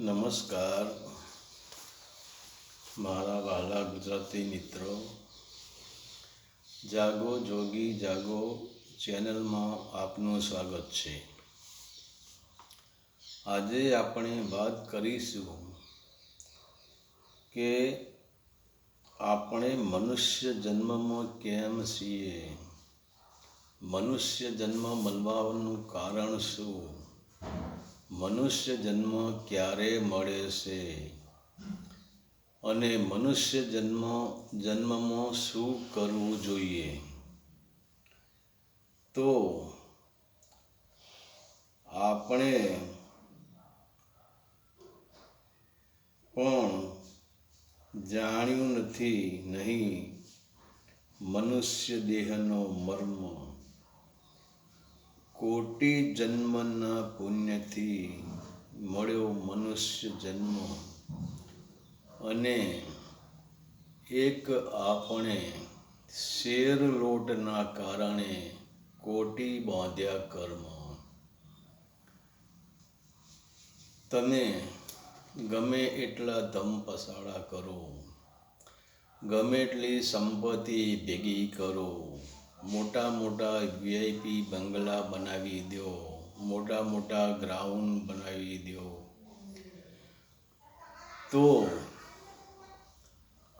નમસ્કાર. મારા વાલા ગુજરાતી મિત્રો, જાગો જોગી જાગો ચેનલમાં આપનું સ્વાગત છે. આજે આપણે વાત કરીશું કે આપણે મનુષ્ય જન્મમાં કેમ છીએ? મનુષ્ય જન્મ મળવાનું કારણ શું? મનુષ્ય જન્મ ક્યારે મળે છે? અને મનુષ્ય જન્મ, જન્મમાં શું કરવું જોઈએ? તો આપણે પણ જાણ્યું નથી, નહીં. મનુષ્ય દેહનો મર્મ કોટી જન્મના પુણ્યથી મળ્યો મનુષ્ય જન્મ. અને એક આપણે શેર લોટના કારણે કોટી બાંધ્યા કર્મ. તમે ગમે એટલા ધમ પસાડા કરો. ગમે એટલી સંપત્તિ ભેગી કરો. મોટા મોટા વીઆઈપી બંગલા બનાવી દો મોટા મોટા ગ્રાઉન્ડ બનાવી દો તો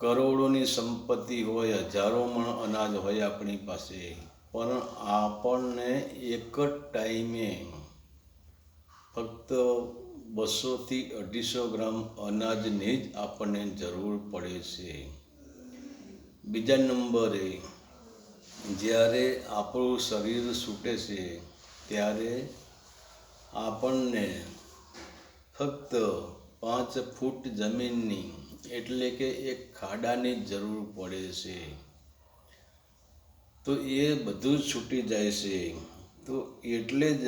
કરોડોની સંપત્તિ હોય, હજારો મણ અનાજ હોય આપણી પાસે, પણ આપણને એક જ ટાઈમે ફક્ત બસોથી અઢીસો ગ્રામ અનાજની જ આપણને જરૂર પડે છે. બીજા નંબરે જ્યારે આપણું શરીર છૂટે છે, ત્યારે આપણને ફક્ત પાંચ ફૂટ જમીનની એટલે કે એક ખાડાની જરૂર પડે છે. તો એ બધું જ છૂટી જાય છે. તો એટલે જ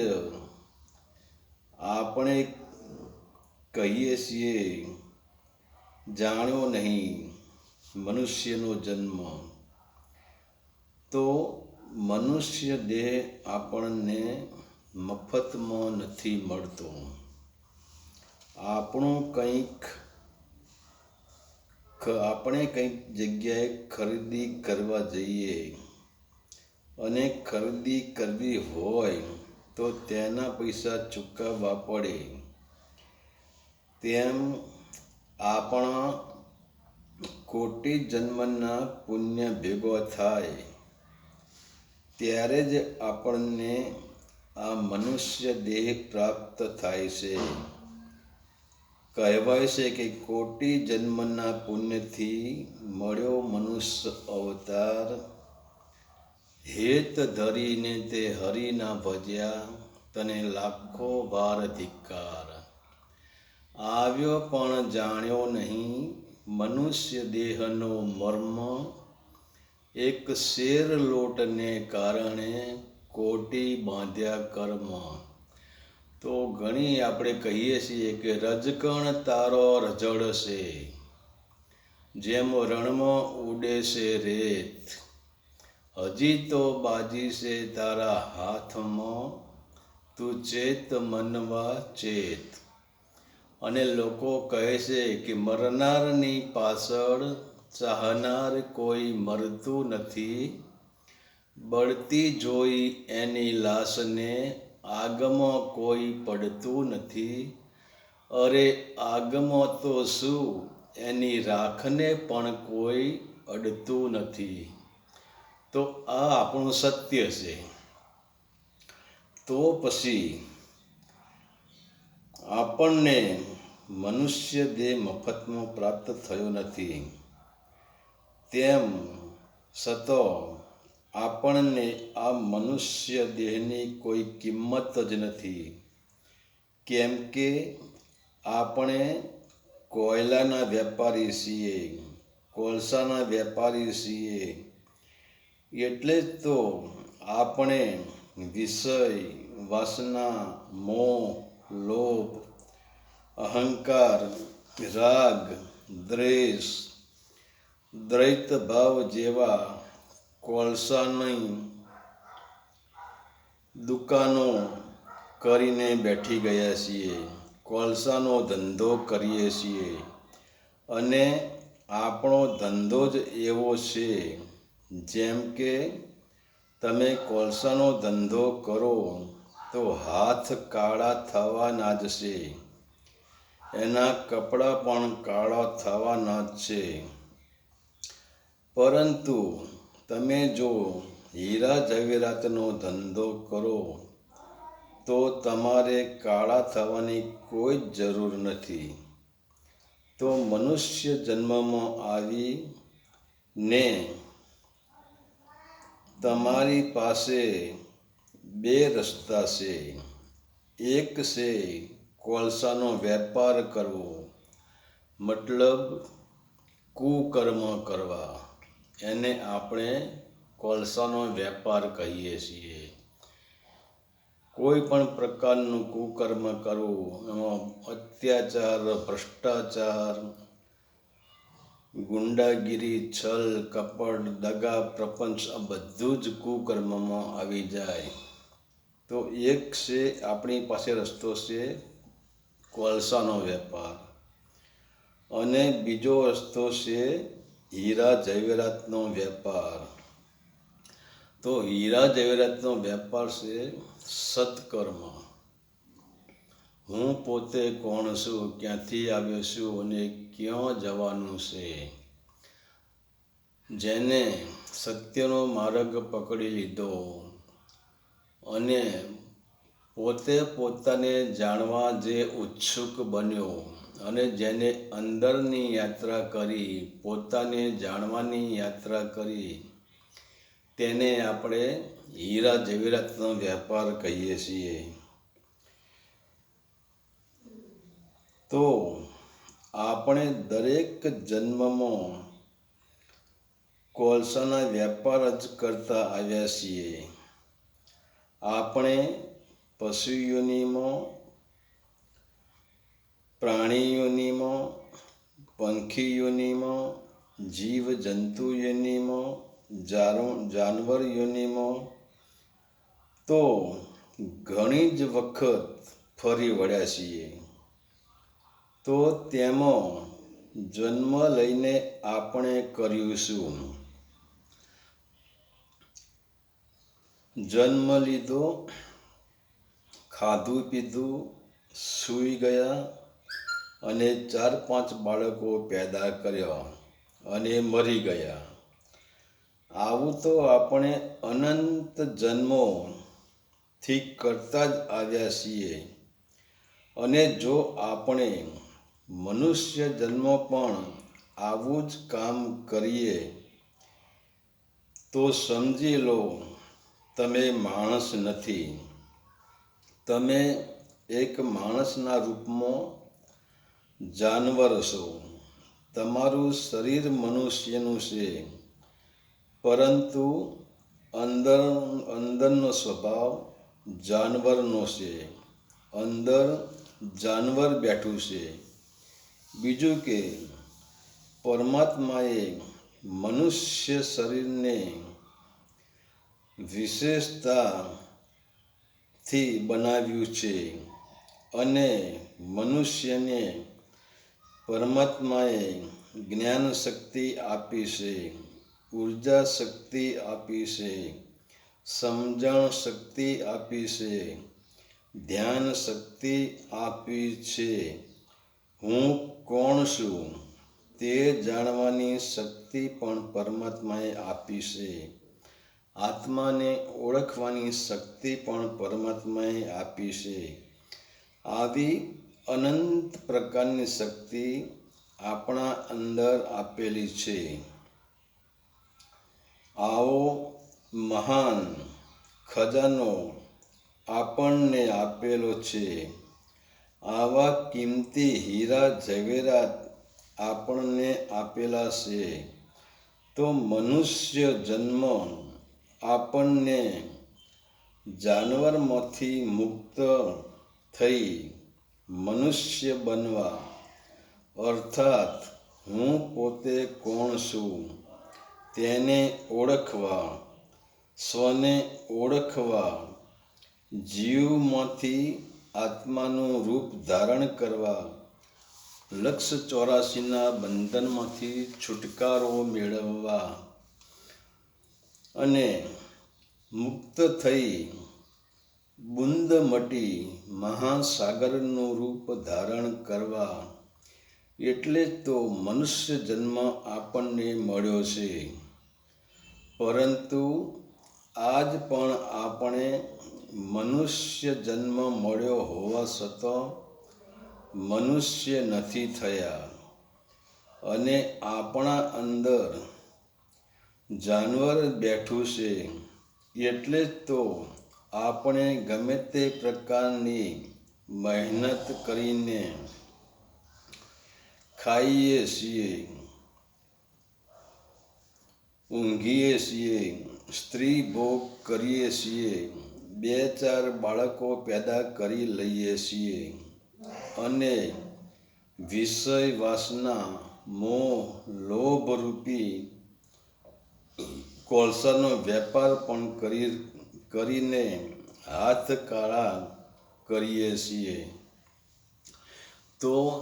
આપણે કહીએ છીએ, જાણ્યો નહીં મનુષ્યનો જન્મ. તો મનુષ્ય દેહ આપણને મફતમાં નથી મળતો. આપણું કંઈક આપણે કંઈક જગ્યાએ ખરીદી કરવા જઈએ અને ખરીદી કરવી હોય તો તેના પૈસા ચૂકવવા પડે. તેમ આપણા કોટી જન્મના પુણ્ય ભેગો થાય. ત્યારે જ આપણને આ મનુષ્ય દેહ પ્રાપ્ત થાય છે. કહેવાય છે કે કોટી જન્મના પુણ્યથી મળ્યો મનુષ્ય અવતાર. હેત ધરીને તે હરિના ભજ્યા તને લાખો વાર ધિક્કાર. આવ્યો પણ જાણ્યો નહીં, મનુષ્ય દેહનો મર્મ એક શેર લોટને કારણે કોટી બાંધ્યા કર્મ. તો ઘણી આપણે કહીએ છીએ કે રજકણ તારો રજડશે, જેમ રણમાં ઉડે છે રેત. હજી તો બાજી છે તારા હાથમાં, તું ચેત મનવા ચેત. અને લોકો કહે છે કે મરનારની પાછળ ચાહનાર કોઈ મરતું નથી. બળતી જોઈ એની લાશને આગમાં કોઈ પડતું નથી. અરે આગમાં તો શું? એની રાખને પણ કોઈ અડતું નથી. તો આ આપણું સત્ય છે. તો પછી આપણને મનુષ્ય દેહ મફતમાં પ્રાપ્ત થયો નથી. તેમ છતાં આપણને આ મનુષ્ય દેહની કોઈ કિંમત જ નથી. કેમ કે આપણે કોયલાના વેપારી છીએ, કોલસાના વેપારી છીએ. એટલે જ તો આપણે વિષય, વાસના, મોહ, લોભ, અહંકાર, રાગ, દ્વેષ દ્વૈત ભાવ જેવા કોલસાની દુકાનો કરીને બેઠી ગયા છીએ. કોલસાનો ધંધો કરીએ છીએ. અને આપણો ધંધો જ એવો છે. જેમ કે તમે કોલસાનો ધંધો કરો તો હાથ કાળા થવાના જ છે. એના કપડાં પણ કાળા થવાના જ છે. પરંતુ તમે જો હીરા જવેરાતનો ધંધો કરો, તો તમારે કાળા થવાની કોઈ જ જરૂર નથી. તો મનુષ્ય જન્મમાં આવી ને તમારી પાસે બે રસ્તા છે. એક છે કોલસાનો વેપાર કરવો, મતલબ કુકર્મ કરવા. એને આપણે કોલસાનો વેપાર કહીએ છીએ. કોઈ પણ પ્રકારનું કુકર્મ કરવું એમાં અત્યાચાર, ભ્રષ્ટાચાર, ગુંડાગીરી, છલ, કપટ, દગા, પ્રપંચ, આ બધું જ કુકર્મમાં આવી જાય. તો એક છે, આપણી પાસે રસ્તો છે, કોલસાનો વેપાર. અને બીજો રસ્તો છે હીરા જવેરાતનો વેપાર. તો હીરા જવેરાતનો વેપાર છે સત્કર્મ. હું પોતે કોણ છું, ક્યાંથી આવ્યો છું અને ક્યાં જવાનું છે? જેને સત્યનો માર્ગ પકડી લીધો અને પોતે પોતાને જાણવા જે ઉત્સુક બન્યો. અને જેને અંદરની યાત્રા કરી, પોતાને જાણવાની યાત્રા કરી, તેને આપણે હીરા જવેરાતનો વેપાર કહીએ છીએ. તો આપણે દરેક જન્મમાં કોલસાના વેપાર જ કરતા આવ્યા છીએ. આપણે પશુઓનીમાં પ્રાણીઓનીમાં, પંખીઓનીમાં જીવ જારો જાનવર યોનિમાં તો ઘણી જ વખત ફરી વળ્યા છીએ. તો તેમાં જન્મ લઈને આપણે કર્યું શું? જન્મ લીધો, ખાધું પીધું, સૂઈ ગયા અને ચાર પાંચ બાળકો પેદા કર્યા અને મરી ગયા. આવું તો આપણે અનંત જન્મોથી કરતા જ આવ્યા છીએ. અને જો આપણે મનુષ્ય જન્મ પણ આવું જ કામ કરીએ, તો સમજી લો, તમે માણસ નથી. તમે એક માણસના રૂપમાં જાનવર છો. તમારું શરીર મનુષ્યનું છે. પરંતુ અંદર, અંદરનો સ્વભાવ જાનવરનો છે. અંદર જાનવર બેઠું છે. બીજું કે, પરમાત્માએ મનુષ્ય શરીરને વિશેષતાથી બનાવ્યું છે અને મનુષ્યને પરમાત્માએ જ્ઞાન શક્તિ આપી છે, ઊર્જા શક્તિ આપી છે, સમજણ શક્તિ આપી છે, ધ્યાન શક્તિ આપી છે. હું કોણ છું તે જાણવાની શક્તિ પણ પરમાત્માએ આપી છે. આત્માને ઓળખવાની શક્તિ પણ પરમાત્માએ આપી છે. આવી અનંત પ્રકારની શક્તિ આપણા અંદર આપેલી છે. આવો મહાન ખજાનો આપણને આપેલો છે. આવા કિંમતી હીરા ઝવેરાત આપણને આપેલા છે. તો મનુષ્ય જન્મ આપણને જાનવરમાંથી મુક્ત થઈ મનુષ્ય બનવા. અર્થાત, હું પોતે કોણ છું? તેને ઓળખવા. સ્વને ઓળખવા. જીવમાંથી આત્માનું રૂપ ધારણ કરવા. લક્ષ ચોરાસીના બંધનમાંથી છુટકારો મેળવવા. અને મુક્ત થઈ બુંદ મટી મહાસાગરનું રૂપ ધારણ કરવા એટલે તો મનુષ્ય જન્મ આપણને મળ્યો છે. પરંતુ આજ પણ આપણે મનુષ્ય જન્મ મળ્યો હોવા છતાં મનુષ્ય નથી થયા અને આપણા અંદર જાનવર બેઠું છે. એટલે તો આપણે ગમે તે પ્રકારની મહેનત કરીને ખાઈએ છીએ, ઊંઘીએ છીએ, સ્ત્રી ભોગ કરીએ છીએ, બે ચાર બાળકો પેદા કરી લઈએ છીએ અને વિષય વાસના મોહ લોભ રૂપી કોલસાનો વેપાર પણ કરી કરીને હાથ કાળા કરીએ છીએ. તો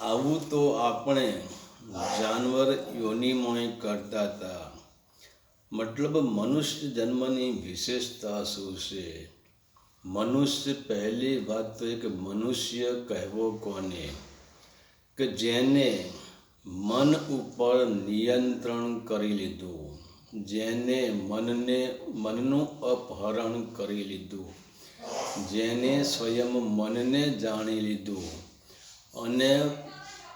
આવું તો આપણે જાનવર યોનિમાં કરતા હતા. મતલબ મનુષ્ય જન્મની વિશેષતા શું છે? મનુષ્ય પહેલી વાત તો એક મનુષ્ય કહેવો કોને? કે જેને મન ઉપર નિયંત્રણ કરી લીધું. જેને મનને, મનનું અપહરણ કરી લીધું. જેને સ્વયં મનને જાણી લીધું. અને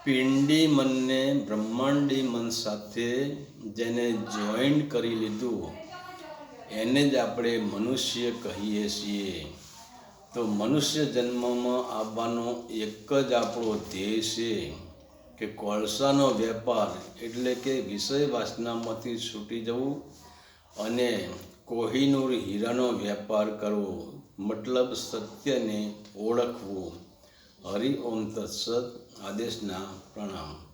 પિંડી મનને બ્રહ્માંડી મન સાથે જેને જોઈન્ટ કરી લીધું. એને જ આપણે મનુષ્ય કહીએ છીએ. તો મનુષ્ય જન્મમાં આવવાનો એક જ આપણો ધ્યેય છે. કે કોળસાનો વેપાર એટલે કે વિષય વાસનામાંથી છૂટી જવું અને કોહિનૂર હીરાનો વેપાર કરવો, મતલબ સત્યને ઓળખવું. હરિ ઓમ તત્સદ આદેશના પ્રણામ.